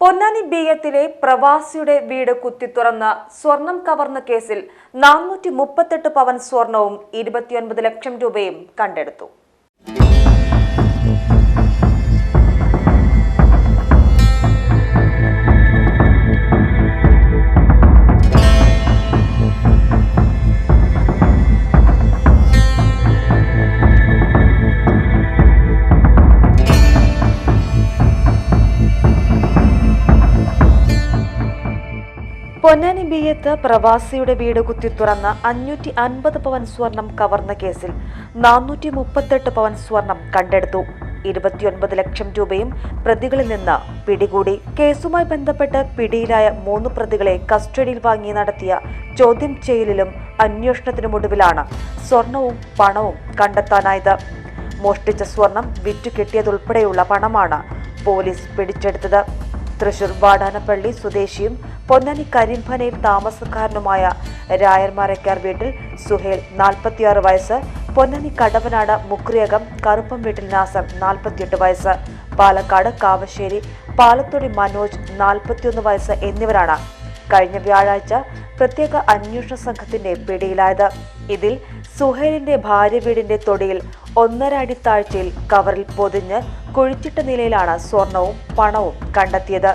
പൊന്നാനി ബീയത്തിലെ പ്രവാസിയുടെ വീട് കുത്തിത്തുറന്ന് സ്വർണം കവർന്ന കേസിൽ നാനൂറ്റി മുപ്പത്തെട്ട് പവൻ സ്വർണവും ഇരുപത്തിയൊൻപത് ലക്ഷം രൂപയും കണ്ടെടുത്തു. പൊന്നാനി ബിയത്ത് പ്രവാസിയുടെ വീട് കുത്തി തുറന്ന് അഞ്ഞൂറ്റി അൻപത് പവൻ സ്വർണം കവർന്ന കേസിൽ നാനൂറ്റി മുപ്പത്തെട്ട് പവൻ സ്വർണം കണ്ടെടുത്തു. ഇരുപത്തിയൊൻപത് ലക്ഷം രൂപയും പ്രതികളിൽ നിന്ന് പിടികൂടി. കേസുമായി ബന്ധപ്പെട്ട് പിടിയിലായ മൂന്ന് പ്രതികളെ കസ്റ്റഡിയിൽ വാങ്ങി നടത്തിയ ചോദ്യം ചെയ്യലിലും അന്വേഷണത്തിനുമൊടുവിലാണ് സ്വർണവും പണവും കണ്ടെത്താനായത്. മോഷ്ടിച്ച സ്വർണം വിറ്റുകിട്ടിയതുൾപ്പെടെയുള്ള പണമാണ് പോലീസ് പിടിച്ചെടുത്തത്. തൃശൂർ വാടാനപ്പള്ളി സ്വദേശിയും പൊന്നാനി കരിമ്പനയിൽ താമസക്കാരനുമായ രായർമാരക്കാർ വീട്ടിൽ സുഹേൽ നാൽപ്പത്തിയാറ് വയസ്സ് പൊന്നാനി കടവനാട് മുക്രിയകം കറുപ്പം വീട്ടിൽ നാസർ നാൽപ്പത്തിയെട്ട് വയസ്സ് പാലക്കാട് കാവശ്ശേരി പാലത്തൊടി മനോജ് നാൽപ്പത്തിയൊന്ന് വയസ്സ് എന്നിവരാണ് കഴിഞ്ഞ വ്യാഴാഴ്ച പ്രത്യേക അന്വേഷണ സംഘത്തിന്റെ പിടിയിലായത്. ഇതിൽ സുഹേലിന്റെ ഭാര്യ വീടിന്റെ തൊടിയിൽ ഒന്നര അടി താഴ്ചയിൽ കവറിൽ പൊതിഞ്ഞ് കുഴിച്ചിട്ട നിലയിലാണ് സ്വർണവും പണവും കണ്ടെത്തിയത്.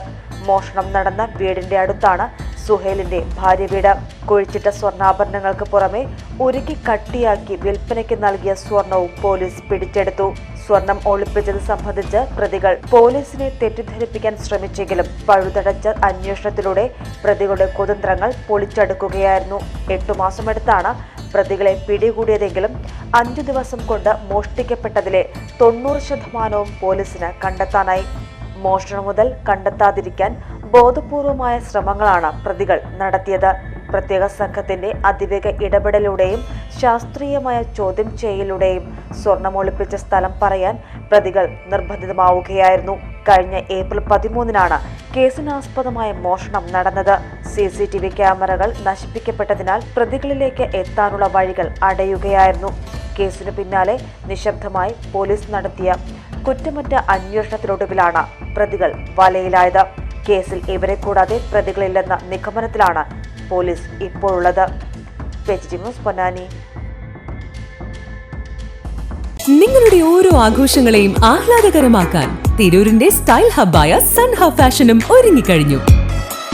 മോഷണം നടന്ന വീടിന്റെ അടുത്താണ് സുഹേലിന്റെ ഭാര്യ വീട്. കൊഴിച്ചിട്ട സ്വർണാഭരണങ്ങൾക്ക് പുറമെ ഉരുക്കി കട്ടിയാക്കി വിൽപ്പനയ്ക്ക് നൽകിയ സ്വർണവും പോലീസ് പിടിച്ചെടുത്തു. സ്വർണം ഒളിപ്പിച്ചത് സംബന്ധിച്ച് പ്രതികൾ പോലീസിനെ തെറ്റിദ്ധരിപ്പിക്കാൻ ശ്രമിച്ചെങ്കിലും പഴുതടച്ച അന്വേഷണത്തിലൂടെ പ്രതികളുടെ കുതന്ത്രങ്ങൾ പൊളിച്ചടുക്കുകയായിരുന്നു. എട്ടു മാസമെടുത്താണ് പ്രതികളെ പിടികൂടിയതെങ്കിലും അഞ്ചു ദിവസം കൊണ്ട് മോഷ്ടിക്കപ്പെട്ടതിലെ തൊണ്ണൂറ് ശതമാനവും പോലീസിന് കണ്ടെത്താനായി. മോഷണം മുതൽ കണ്ടെത്താതിരിക്കാൻ ബോധപൂർവമായ ശ്രമങ്ങളാണ് പ്രതികൾ നടത്തിയത്. പ്രത്യേക സംഘത്തിന്റെ അതിവേഗ ഇടപെടലിലൂടെയും ശാസ്ത്രീയമായ ചോദ്യം ചെയ്യലിലൂടെയും സ്വർണമൊളിപ്പിച്ച സ്ഥലം പറയാൻ പ്രതികൾ നിർബന്ധിതമാവുകയായിരുന്നു. കഴിഞ്ഞ ഏപ്രിൽ പതിമൂന്നിനാണ് കേസിനാസ്പദമായ മോഷണം നടന്നത്. സി സി ടി വി ക്യാമറകൾ നശിപ്പിക്കപ്പെട്ടതിനാൽ പ്രതികളിലേക്ക് എത്താനുള്ള വഴികൾ അടയുകയായിരുന്നു. കേസിനു പിന്നാലെ നിശബ്ദമായി പോലീസ് നടത്തിയ കുറ്റമറ്റ അന്വേഷണത്തിനൊടുവിലാണ് പ്രതികൾ വലയിലായത്. കേസിൽ ഇവരെ കൂടാതെ പ്രതികളില്ലെന്ന നിഗമനത്തിലാണ് പോലീസ് ഇപ്പോഴുള്ളത്. പൊന്നാനി. നിങ്ങളുടെ ഓരോ ആഘോഷങ്ങളെയും ആഹ്ലാദകരമാക്കാൻ തിരൂരിന്റെ സ്റ്റൈൽ ഹബ്ബായ സൺ ഹബ് ഫാഷനും ഒരുങ്ങിക്കഴിഞ്ഞു.